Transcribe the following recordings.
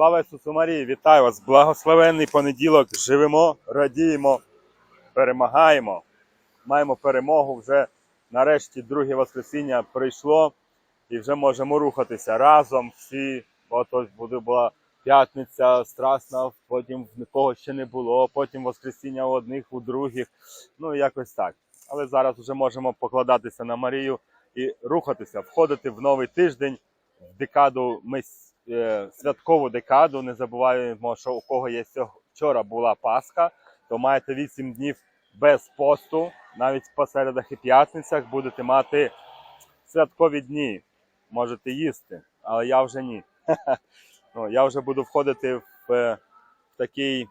Слава Ісусу Марії! Вітаю вас! Благословенний понеділок! Живемо, радіємо, перемагаємо. Маємо перемогу. Вже нарешті друге Воскресіння прийшло і вже можемо рухатися разом. Всі, ось буде була п'ятниця страсна, потім в нікого ще не було, потім Воскресіння у одних, у других. Ну якось так. Але зараз вже можемо покладатися на Марію і рухатися, входити в новий тиждень, в декаду ми святкову декаду. Не забуваємо, що у кого є вчора була Пасха, то маєте 8 днів без посту. Навіть по середах і п'ятницях будете мати святкові дні. Можете їсти, але я вже ні. Ну, я вже буду входити в, е, в такий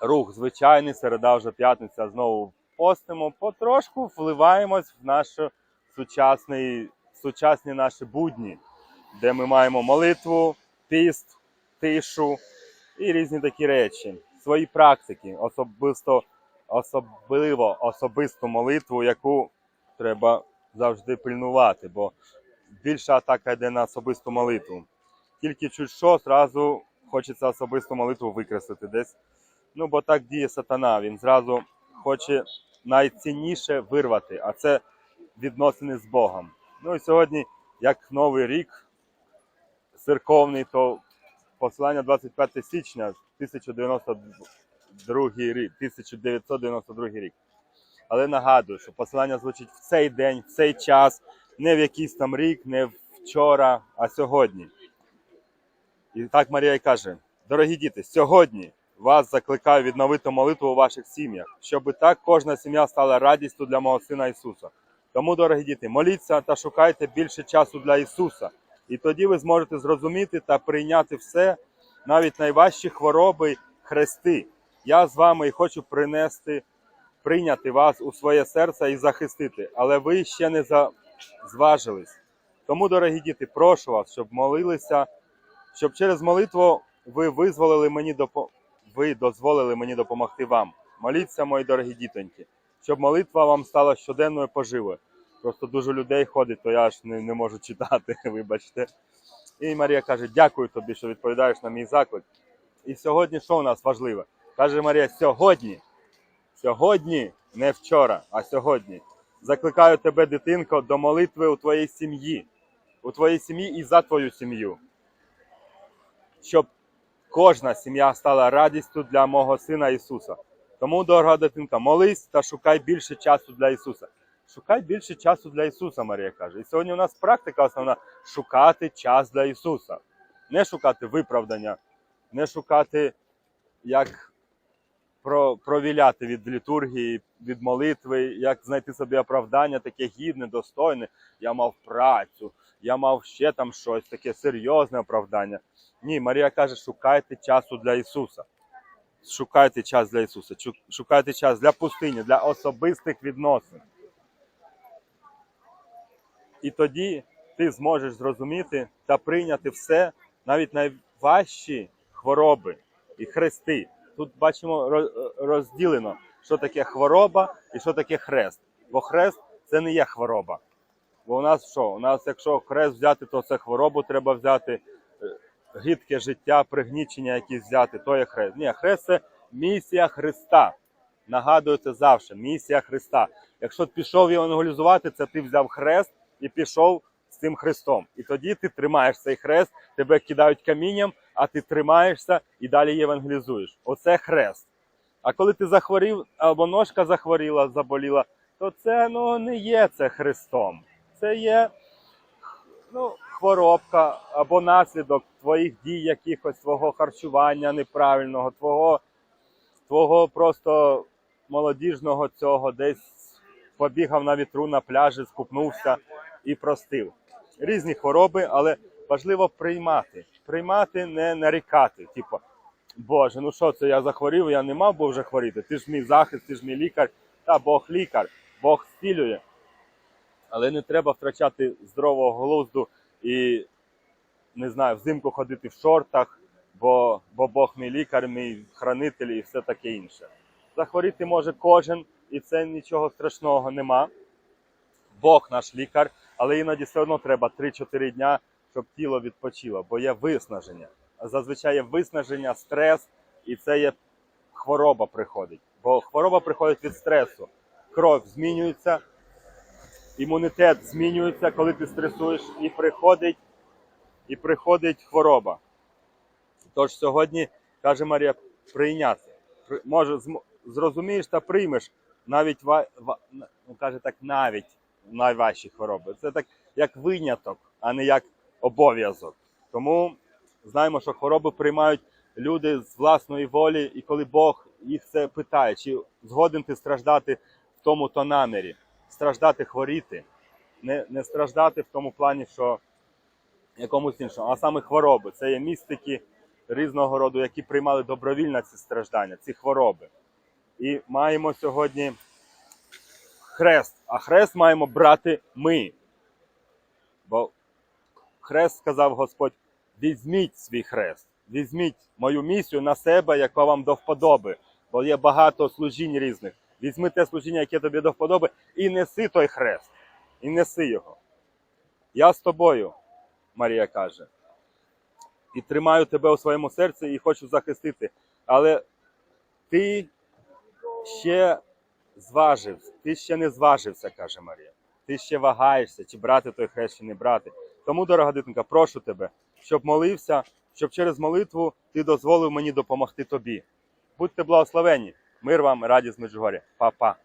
рух звичайний, середа вже п'ятниця знову постимо, потрошку вливаємось в наш сучасний, сучасні наші будні, де ми маємо молитву, піст, тишу і різні такі речі, свої практики, особисто, особливо особисту молитву, яку треба завжди пильнувати, бо більша атака йде на особисту молитву. Тільки чуть що, зразу хочеться особисту молитву викреслити десь. Ну, бо так діє сатана. Він зразу хоче найцінніше вирвати, а це відносини з Богом. Ну і сьогодні, як новий рік церковний, то посилання 25 січня 1092 рік, 1992 рік. Але нагадую, що посилання звучить в цей день, в цей час, не в якийсь там рік, не вчора, а сьогодні. І так Марія й каже: дорогі діти, сьогодні вас закликаю відновити молитву у ваших сім'ях, щоб так кожна сім'я стала радістю для мого сина Ісуса. Тому, дорогі діти, моліться та шукайте більше часу для Ісуса. І тоді ви зможете зрозуміти та прийняти все, навіть найважчі хвороби хрести. Я з вами і хочу принести, прийняти вас у своє серце і захистити, але ви ще не зважились. Тому, дорогі діти, прошу вас, щоб молилися, щоб через молитву ви визволили мені допо... ви дозволили мені допомогти вам. Моліться, мої дорогі дітоньки, щоб молитва вам стала щоденною поживою. Просто дуже людей ходить, то я аж не, не можу читати, вибачте. І Марія каже: дякую тобі, що відповідаєш на мій заклик. І сьогодні що у нас важливе? Каже Марія, сьогодні, сьогодні, не вчора, а сьогодні. Закликаю тебе, дитинко, до молитви у твоїй сім'ї, у твоїй сім'ї і за твою сім'ю. Щоб кожна сім'я стала радістю для мого сина Ісуса. Тому, дорога дитинка, молись та шукай більше часу для Ісуса. Шукай більше часу для Ісуса, Марія каже. І сьогодні у нас практика основна шукати час для Ісуса. Не шукати виправдання, не шукати, як провіляти від літургії, від молитви, як знайти собі оправдання, таке гідне, достойне. Я мав працю, я мав ще там щось, таке серйозне оправдання. Ні, Марія каже, шукайте часу для Ісуса. Шукайте час для Ісуса, шукайте час для пустині, для особистих відносин. І тоді ти зможеш зрозуміти та прийняти все, навіть найважчі хвороби і хрести. Тут бачимо розділено, що таке хвороба і що таке хрест. Бо хрест це не є хвороба. Бо у нас що? У нас, якщо хрест взяти, то це хворобу треба взяти, е, гидке життя, пригнічення якісь взяти, то є хрест. Ні, хрест це місія Христа. Нагадую це завжди. Місія Христа. Якщо пішов евангелізувати, це ти взяв хрест і пішов з цим хрестом. І тоді ти тримаєш цей хрест, тебе кидають камінням, а ти тримаєшся і далі євангелізуєш. Оце хрест. А коли ти захворів або ножка захворіла, заболіла, то це ну не є це хрестом. Це є ну, хворобка або наслідок твоїх дій, якихось твого харчування неправильного, твого, твого просто молодіжного цього десь побігав на вітру на пляжі, скупнувся і простив. Різні хвороби, але важливо приймати. Приймати, не нарікати. Типу, Боже, ну що це я захворів, я не мав би вже хворіти. Ти ж мій захист, ти ж мій лікар, та Бог лікар, Бог зцілює. Але не треба втрачати здорового глузду і не знаю, взимку ходити в шортах, бо, бо Бог мій лікар, мій хранитель і все таке інше. Захворіти може кожен, і це нічого страшного нема. Бог наш лікар, але іноді все одно треба 3-4 дня, щоб тіло відпочило, бо є виснаження. зазвичай є виснаження, стрес, і це є хвороба приходить. Бо хвороба приходить від стресу. Кров змінюється, імунітет змінюється, коли ти стресуєш, і приходить, і приходить хвороба. Тож сьогодні, каже Марія, прийняти. При- Може, зрозумієш та приймеш навіть ну, каже так, навіть найважчі хвороби. Це так як виняток, а не як обов'язок. Тому знаємо, що хвороби приймають люди з власної волі, і коли Бог їх це питає, чи згоден ти страждати в тому то намірі, страждати, хворіти, не, не страждати в тому плані, що якомусь іншому, а саме хвороби. Це є містики різного роду, які приймали добровільно ці страждання, ці хвороби. І маємо сьогодні хрест. А хрест маємо брати ми. Бо хрест сказав Господь: візьміть свій хрест, візьміть мою місію на себе, яка вам до вподоби. Бо є багато служінь різних. Візьми те служіння, яке тобі до вподоби, і неси той хрест. І неси його. Я з тобою, Марія каже. І тримаю тебе у своєму серці і хочу захистити. Але ти ще зважив, ти ще не зважився, каже Марія. Ти ще вагаєшся, чи брати той хрест, чи не брати. Тому, дорога дитинка, прошу тебе, щоб молився, щоб через молитву ти дозволив мені допомогти тобі. Будьте благословені. Мир вам, радість Меджугоря. Па-па.